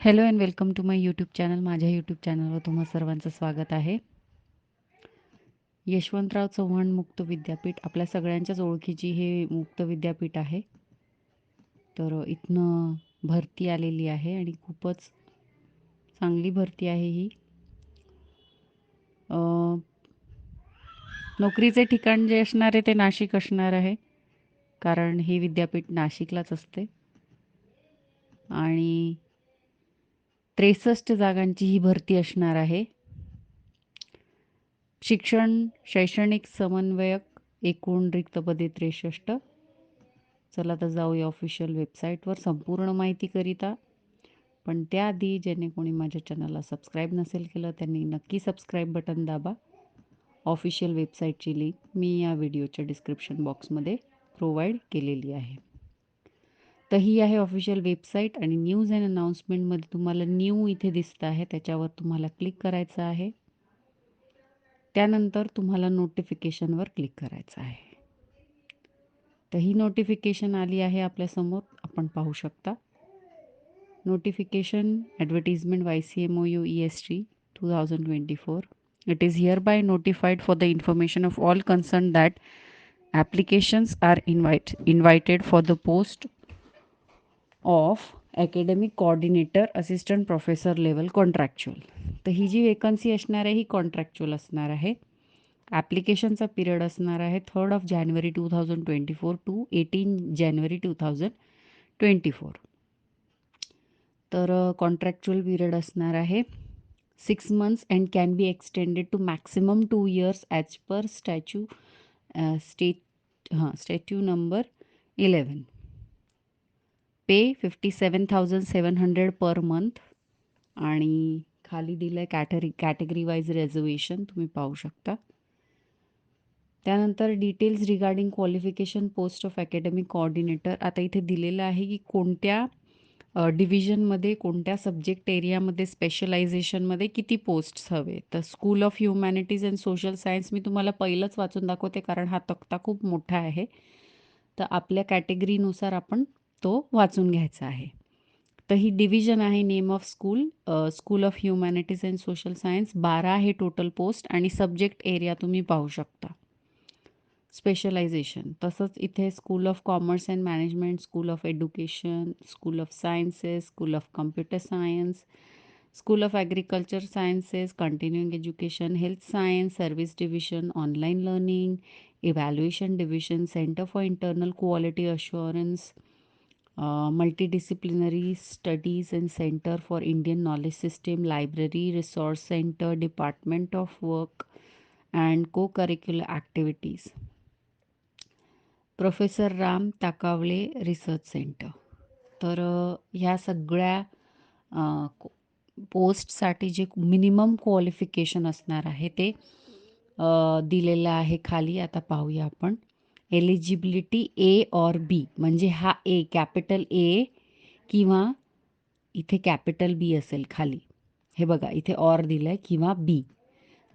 Hello and welcome to my YouTube channel माझ्या YouTube चॅनलवर तुम्हा सर्वांचं स्वागत आहे. यशवंतराव चव्हाण मुक्त विद्यापीठ आपल्या सगळ्यांच्याच ओळखीची हे मुक्त विद्यापीठ आहे. तर इथनं भरती आलेली आहे आणि खूपच चांगली भरती आहे ही. नोकरीचे ठिकाण जे असणार आहे ते नाशिक असणार आहे. कारण हे विद्यापीठ नाशिकलाच असते. आणि त्रेसष्ट जागांची ही भरती असणार आहे. शिक्षण शैक्षणिक समन्वयक एकूण रिक्त पदे त्रेसष्ट. चला तर जाऊया ऑफिशियल वेबसाईटवर संपूर्ण माहितीकरिता पण त्याआधी ज्याने कोणी माझ्या चॅनलला सबस्क्राईब नसेल केलं त्यांनी नक्की सबस्क्राईब बटन दाबा. ऑफिशियल वेबसाईटची लिंक मी या व्हिडिओच्या डिस्क्रिप्शन बॉक्समध्ये प्रोव्हाइड केलेली आहे. तर ही आहे ऑफिशियल वेबसाईट आणि न्यूज अँड अनाऊन्समेंटमध्ये तुम्हाला न्यू इथे दिसतं आहे. त्याच्यावर तुम्हाला क्लिक करायचं आहे. त्यानंतर तुम्हाला नोटिफिकेशनवर क्लिक करायचं आहे. तर ही नोटिफिकेशन आली आहे आपल्यासमोर आपण पाहू शकता. Notification advertisement Y C M O U E S T two thousand twenty four it is hereby notified for the information of all concern that applications are invite, invited for the post of academic coordinator assistant professor level contractual तर ही जी vacancy असणार आहे ही contractual असणार आहे. ॲप्लिकेशनचा period असणार आहे third of January two thousand twenty four to eighteen January two thousand twenty four तर कॉन्ट्रॅक्च्युअल पिरियड असणार आहे six months and can be extended to maximum two years as per statute state हां statute number eleven pay fifty seven thousand seven hundred per month आणि खाली दिलं आहे कॅटरी category wise reservation तुम्ही पाहू शकता. त्यानंतर details regarding qualification post of academic coordinator आता इथे दिलेलं आहे की कोणत्या डिव्हिजनमध्ये कोणत्या सब्जेक्ट एरियामध्ये स्पेशलायझेशनमध्ये किती पोस्ट्स हवे. तर school of humanities and social science मी तुम्हाला पहिलंच वाचून दाखवते कारण हा तक्ता खूप मोठा आहे. तर आपल्या कॅटेगरीनुसार आपण तो वाचून घ्यायचा आहे. तर ही डिव्हिजन आहे name of school school of humanities and social science बारा हे टोटल पोस्ट आणि सब्जेक्ट एरिया तुम्ही पाहू शकता. स्पेशलायझेशन तसंच इथे school of commerce and management school of education school of sciences school of computer science school of agriculture sciences continuing education health science service division online learning evaluation division centre for internal quality assurance multidisciplinary studies and centre for Indian knowledge system library resource centre department of work and co curricular activities professor Ram Takawale research centre तर ह्या सगळ्या पोस्टसाठी जे minimum qualification असणार आहे ते दिलेलं आहे खाली. आता पाहूया आपण. Eligibility A or B. म्हणजे हा ए कॅपिटल ए किंवा इथे कॅपिटल बी असेल खाली. हे बघा इथे ऑर दिलं आहे किंवा बी.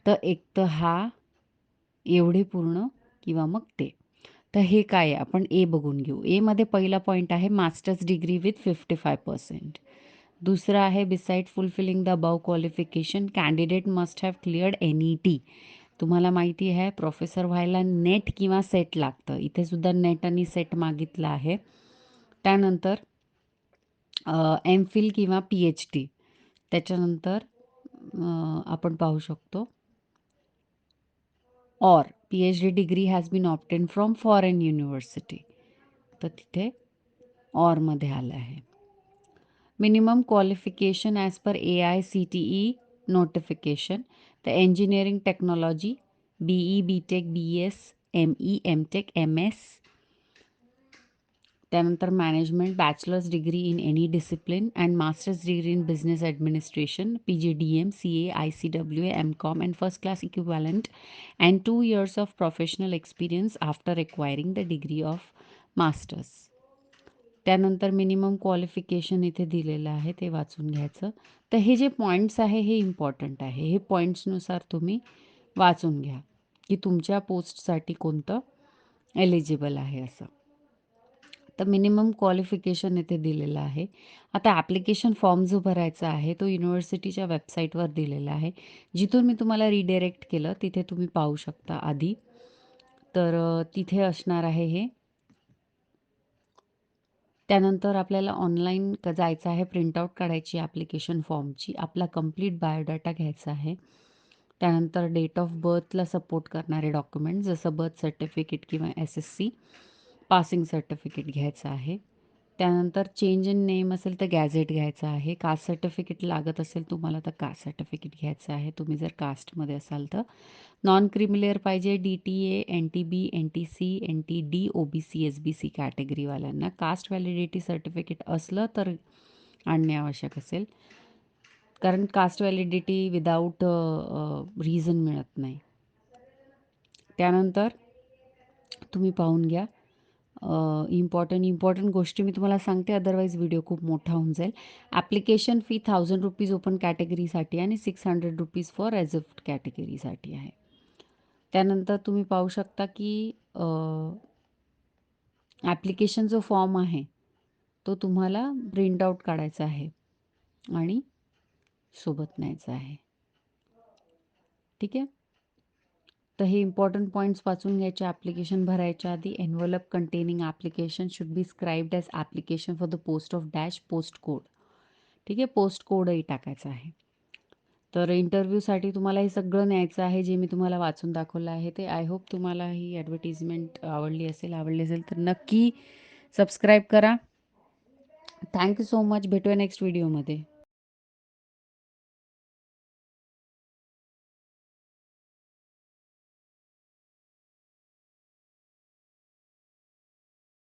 तर एक तर हा एवढे पूर्ण किंवा मग ते. तर हे काय आहे? आपण ए बघून घेऊ. एमध्ये पहिला पॉईंट आहे master's degree with fifty five percent दुसरं आहे beside fulfilling the above qualification candidate must have cleared N E T तुम्हाला माहिती आहे प्रोफेसर व्हायला नेट किंवा सेट लागतं. इथे सुद्धा नेट आणि सेट मागितलं आहे. त्यानंतर एम फिल किंवा पी एच डी त्याच्यानंतर आपण पाहू शकतो. Or P H D degree has been obtained from foreign university तर तिथे ऑरमध्ये आलं आहे. Minimum qualification as per A I C T E notification तर engineering technology B E B tech B S M E M tech M S त्यानंतर management bachelor's degree in any discipline and master's degree in business administration P G D M C A I C W M com and first class equivalent and two years of professional experience after acquiring the degree of masters त्यानंतर minimum qualification इथे दिलेलं आहे ते वाचून घ्यायचं. तर हे जे पॉईंट्स आहे हे इम्पॉर्टंट आहे. हे पॉईंट्सनुसार तुम्ही वाचून घ्या की तुमच्या पोस्टसाठी कोणतं एलिजिबल आहे असं. तर मिनिमम क्वालिफिकेशन इथे दिलेलं आहे. आता ॲप्लिकेशन फॉर्म जो भरायचा आहे तो युनिव्हर्सिटीच्या वेबसाईटवर दिलेला आहे. जिथून मी तुम्हाला रिडायरेक्ट केलं तिथे तुम्ही पाहू शकता आधी. तर तिथे असणार आहे हे. त्यानंतर आपल्याला ऑनलाईन क जायचं आहे प्रिंटआउट काढायची ॲप्लिकेशन फॉर्मची आपला कंप्लीट बायोडाटा घ्यायचा आहे. त्यानंतर डेट ऑफ बर्थला सपोर्ट करणारे डॉक्युमेंट जसं बर्थ सर्टिफिकेट किंवा S S C passing certificate घ्यायचं आहे. त्यानंतर चेंज इन नेम असेल तर गॅझेट घ्यायचं आहे. कास्ट सर्टिफिकेट लागत असेल तुम्हाला तर कास्ट सर्टिफिकेट घ्यायचं आहे. तुम्ही जर कास्टमध्ये असाल तर. नॉन क्रिमिलेअर पाहिजे D T A N T B N T C N T D O B C S B C कॅटेगरीवाल्यांना caste validity certificate असलं तर आणणे आवश्यक असेल. कारण कास्ट व्हॅलिडिटी विदाऊट रिझन मिळत नाही. त्यानंतर तुम्ही पाहून घ्या. इम्पॉर्टंट इम्पॉर्टंट गोष्टी मी तुम्हाला सांगते अदरवाईज व्हिडिओ खूप मोठा होऊन जाईल. Application fee thousand rupees open कॅटेगरीसाठी आणि six hundred rupees for reserved कॅटेगरीसाठी आहे. त्यानंतर तुम्ही पाहू शकता की ॲप्लिकेशन जो फॉर्म आहे तो तुम्हाला प्रिंट आऊट काढायचा आहे आणि सोबत न्यायचा आहे. ठीक आहे? तर हे इम्पॉर्टंट पॉईंट्स वाचून घ्यायचे ॲप्लिकेशन भरायच्या आधी envelope containing application should be scribed as application for the post of dash post code ठीक आहे पोस्ट कोडही टाकायचा आहे. तर इंटरव्ह्यूसाठी तुम्हाला हे सगळं न्यायचं आहे जे मी तुम्हाला वाचून दाखवलं आहे ते. आय होप तुम्हाला ही ॲडव्हर्टिजमेंट आवडली असेल आवडली असेल तर नक्की सबस्क्राईब करा. थँक्यू सो मच भेटूया नेक्स्ट व्हिडिओमध्ये